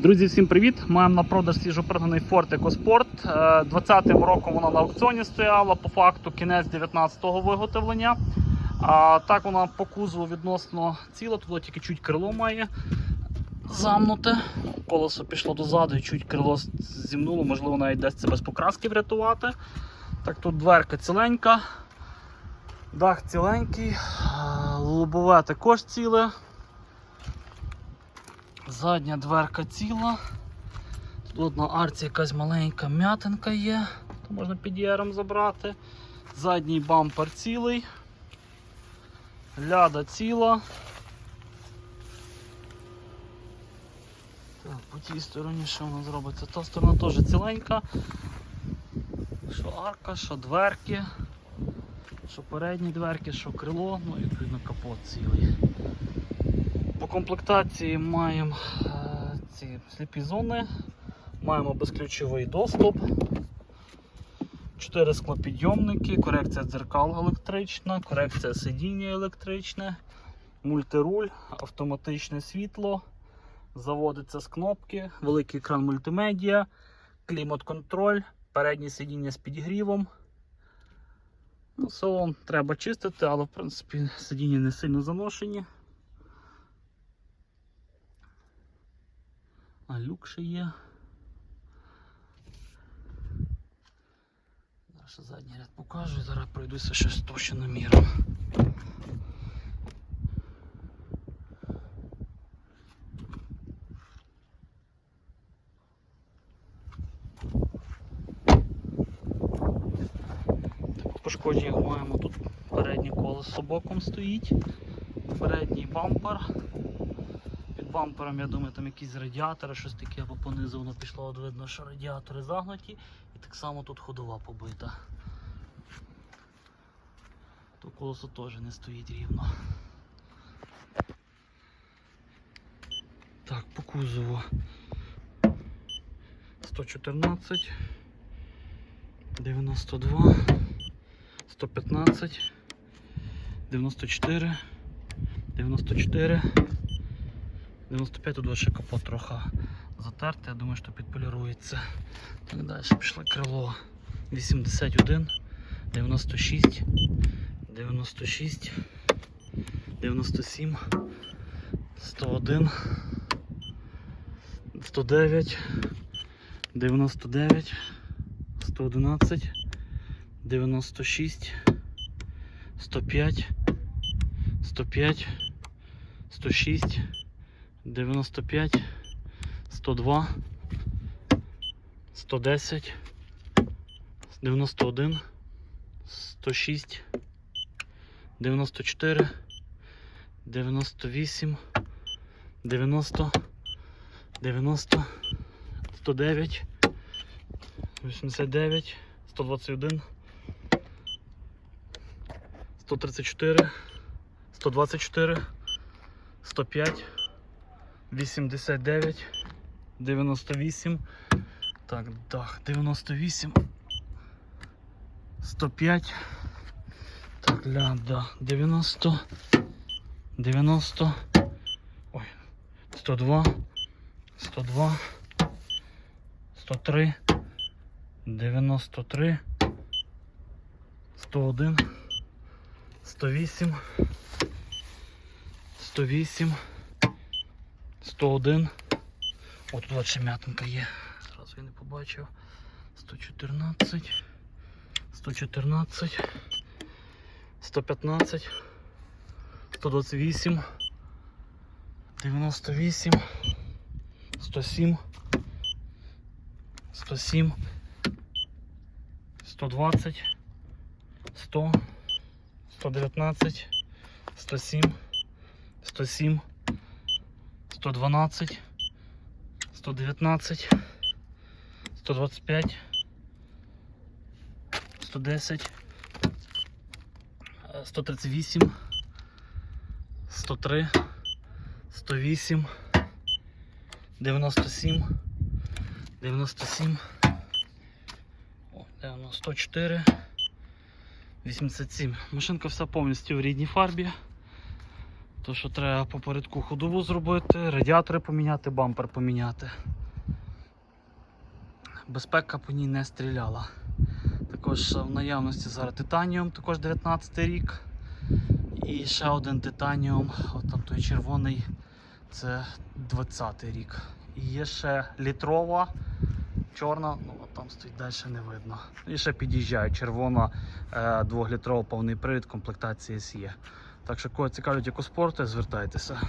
Друзі, всім привіт! Маємо на продаж свіжопригнаний Ford EcoSport. Е, 20-м роком вона на аукціоні стояла, по факту кінець 19-го виготовлення. А так вона по кузову відносно ціла, тут тільки чуть крило має замнуте. Колесо пішло дозаду і чуть крило зімнуло, можливо, навіть дасть це без покраски врятувати. Так, тут дверка ціленька, дах ціленький, е, лобове також ціле. Задня дверка ціла. Тут на арці якась маленька м'ятинка є, то можна під яром забрати. Задній бампер цілий. Ляда ціла. Так, по тій стороні що нас зробиться? Та сторона теж ціленька. Що арка, що дверки, що передні дверки, що крило, ну і відповідно капот цілий. Комплектації маємо е, ці сліпі зони, маємо безключовий доступ, 4 склопідйомники, корекція дзеркал електрична, корекція сидіння електричне, мультируль, автоматичне світло, заводиться з кнопки, великий екран мультимедіа, клімат-контроль, переднє сидіння з підігрівом. Ну, Салон треба чистити, але в принципі сидіння не сильно заношені. Люк ще є. Зараз ще задній ряд покажу, зараз пройдуся щось точно міром. Так, Пошкодження маємо тут переднє колесо боком стоїть, передній бампер. Бампером, я думаю, там якісь радіатори, щось таке, або понизу воно пішло, от видно, що радіатори загнуті, і так само тут ходова побита. То колесо теж не стоїть рівно. Так, по кузову 114, 92, 115, 94, 94. 95 тут ще капот трохи затертий, я думаю, що підполірується. Так далі пішло крило 81, 96, 96, 97, 101, 109, 99, 111, 96, 105, 105, 106, 95, 102, 110, 91, 106, 94, 98, 90, 90, 109, 89, 121, 134, 124, 105, 89, 98, так, дах, 98, 105, так, ляда, 90, 90, ой, 102, 102, 103, 93, 101, 108, 108, 101. О, тут ще м'ятинка є. Зразу я не побачив. 114, 114, 115, 128, 98, 107, 107, 120, 100, 119, 107, 107, 112, 119, 125, 110, е, 138, 103, 108, 97, 97, о, де воно? 104, 87. Машинка вся повністю в рідній фарбі. То, що треба попередку ходову зробити, радіатори поміняти, бампер поміняти. Безпека по ній не стріляла. Також в наявності зараз титаніум, також 19 рік. І ще один титаніум, от там той червоний, це 20 рік. І є ще літрова, чорна, ну от там стоїть далі не видно. І ще під'їжджає червона е, 2-літрова повний привід комплектації SE. Так що, кого цікавлять екоспорти, звертайтеся.